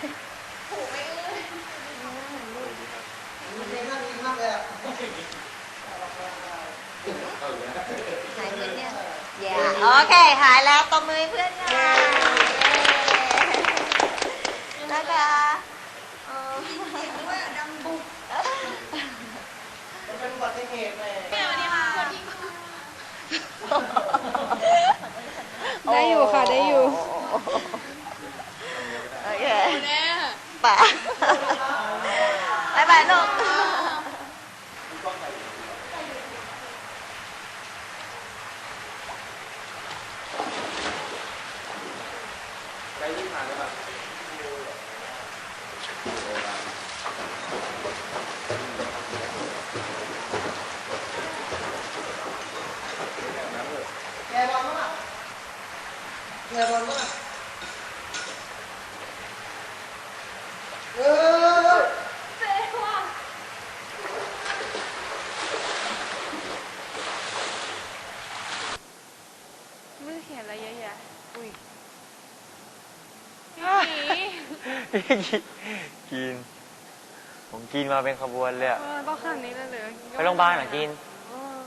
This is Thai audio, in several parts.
เพลงน่าดีมากเลยอะหายเหมือนเนี่ยอย่าโอเค หายแล้วตบมือเพื่อนค่ะนะคะเออมันเป็นอุบัติเหตุเลยได้อยู่ค่ะ ได้อยู่ ป่ะบายบายลูก ได้ที่ผ่านแล้วแบบ แกบอลมากแกบอลมากเออ มือเขียนอะไรเยอะแยะอุ้ย พี่ กิน ผมกินมาเป็นขบวนเลยอะเออต้องขนาดนี้เลยเหรอไปโรงพยาบาลเหรอกิน เออ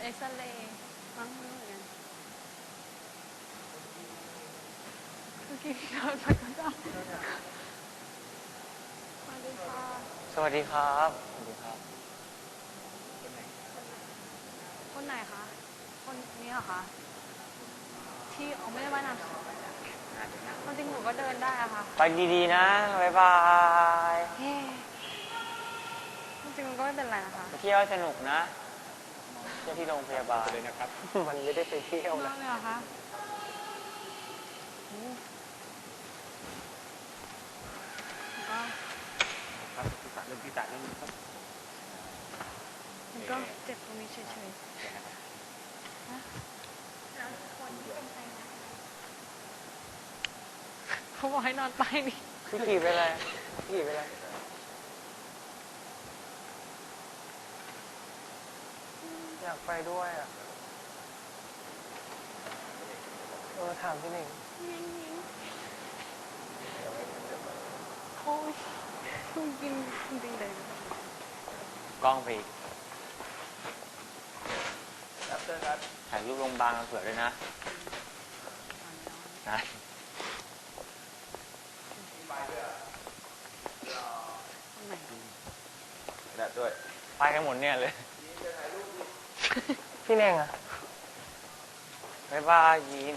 เอ็กซเรย์มั้งไม่รู้เหมือนกันคือกินข้าวผัดกะเพราสวัสดีค่ะสวัสดีครับสวัสดีครับ คนไหนคะ คนนี้เหรอคะ ที่ออกไม่ได้ว่ายน้ำความจริงหนู ก็เดินได้อะค่ะไปดีๆนะบ๊ายบายเฮ้ความจริงมันก็ไม่เป็นไรนะคะไปเที่ยวให้สนุกนะเที่ยวที่โรงพยาบาลเลยนะครับ มันไม่ได้ไปเที่ยวมานะกเลยเหรอคะโอ้ก็ครับที่ตัดเรื่องที่ตัดเรื่องนี้ครับมันก็เจ็บตรงนี้เฉยๆฮะ เขาบอกให้นอนใต้นี่พี่กี่ไปเลยพี่กี่ไปเลยอยากไปด้วยอะเออถามพี่หนึ่งโอ้ยคุณกินจริงๆเลยกล้องไปอีกครับเจอครับถ่ายรูปโรงพยาบาลมาเผื่อด้วยนะนะ ตรงไหนกระดาษด้วยไปกันหมดเนี่ยเลย พี่เน่งอะบ๊ายบายยีน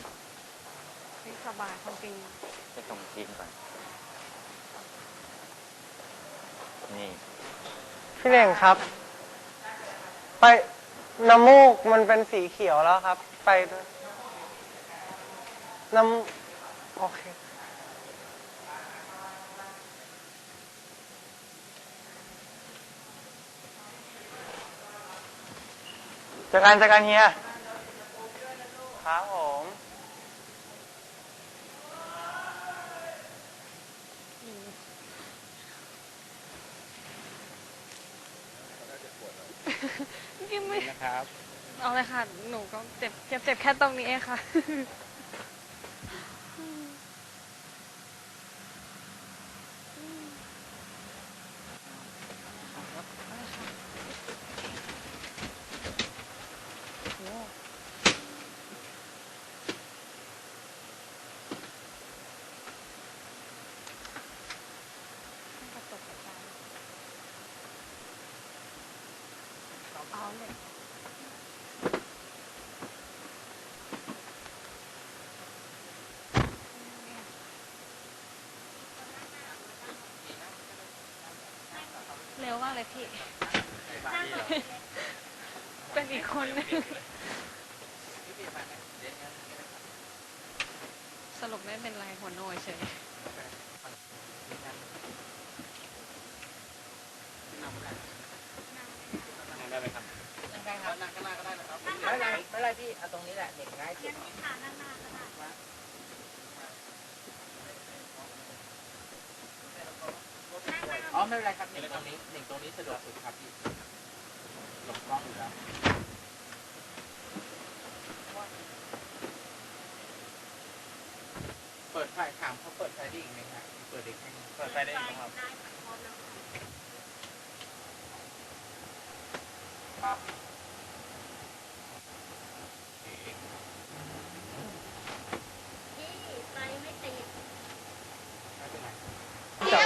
ไม่สบายความจริงไปส่งจีนก่อน นี่ พี่เน่งครับ ไปน้ำมูกมันเป็นสีเขียวแล้วครับ ไปด้วยน้ำโอเค เจอกันเจอกันเฮียครับผมกินไม่นะครับ เอาเลยค่ะ หนูก็เจ็บเจ็บเจ็บแค่ตรงนี้เองค่ะ กระตกกระจายเอาเลย เร็วมากเลยพี่ เป็นอีกคนนึงสรุปไม่เป็นไรหัวโนยเฉยได้ไหมครับได้ครับนั่งก็นั่งก็ได้นะครับไม่เป็นไรไม่เป็นไรพี่เอาตรงนี้แหละเด็กง่ายสุด อ๋อ ไม่เป็นไรครับหนึ่งตรงนี้หนึ่งตรงนี้สะดวกสุดครับพี่หลบกล้องอยู่แล้วเปิปิดไฟถามเขาเปิดไฟได้อีกไหมครับเปิดได้แค่นี้เปิดไฟได้อีกไหมครับจำ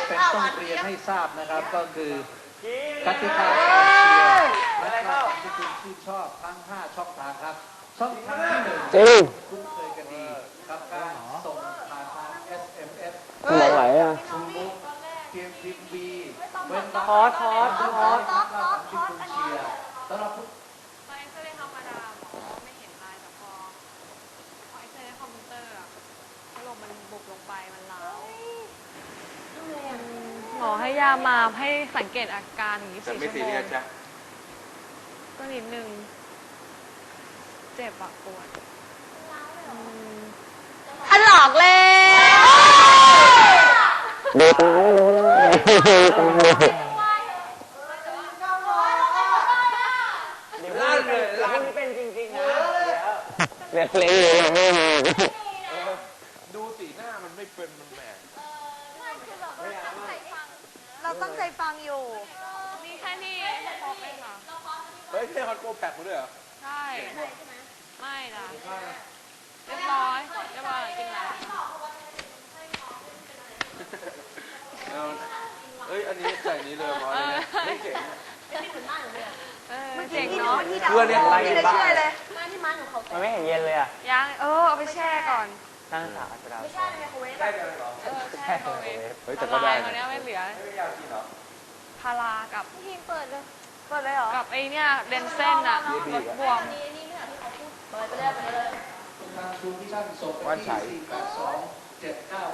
เป็นต้องเรียนให้ทราบนะครับ ก็คือกติกาการเชียร์และก็ที่คุณชื่นชอบทั้ง 5 ช่องทางครับ ช่องทางที่หนึ่งจริงคุ้นเคยกันดีกับการส่งผ่านทาง SMS มองไหลอะทูบุ๊กเพียงพิมพ์บีเว้นคอร์สคอร์สคอร์สที่คุณเชียร์สำหรับทุก ตอนเอ็กซเรย์ธรรมดาหมอไม่เห็นอะไรแต่พอพอเอ็กซเรย์คอมพิวเตอร์อะกระโหลกมันบุบลงไปมันร้าวหมอ ให้ยามาให้สังเกตอาการอย่างนี้แต่สี่ไม่ชั่วซีโมเรียงสใช่ก็นิดนึง เจ็บอะปวดอืมถลอกเลยดูตาไม่รู้เลยดูตาเลยเดี๋ยวพรุ่งนี้เดี๋ยวพรุ่งนี้เป็นจริงๆนะเดี๋ยวเล็กๆเลยไม่มีดูสีหน้ามันไม่เป็นมันแหม เราตั้งใจฟังอยู่ มีแค่ที่พบเองค่ะเฮ้ยเท่ฮอตโกแพ็กมาด้วยเหรอ ใช่ ไม่นะเรียบร้อยเรียบร้อยจริงแล้วเอาเอ้ย อันนี้ใส่นี้เลยมอสเลยนะไม่เจ๋งอะเออเจ๋งเนาะเพื่อนเนี่ยอะไรกันบ้างเลยมันไม่เห็นเย็นเลยอะยังเออเอาไปแช่ก่อน ตั้งสาวจะดาวไม่ใช่ในไมโครเวฟได้เลยเหรอเออแช่ตัวเองเฮ้ยแต่ก็ได้ละลายนะตัวเนี้ยไม่เหลือไม่ยาวกินเหรอพารากับพี่เปิดเลย เปิดเลยเหรอกับไอเนี่ยเดนเซ่นอะลดบวมเปิดไปเลยเปิดเลย ทางทูที่ท่านส่งไปที่4 8 2 7 9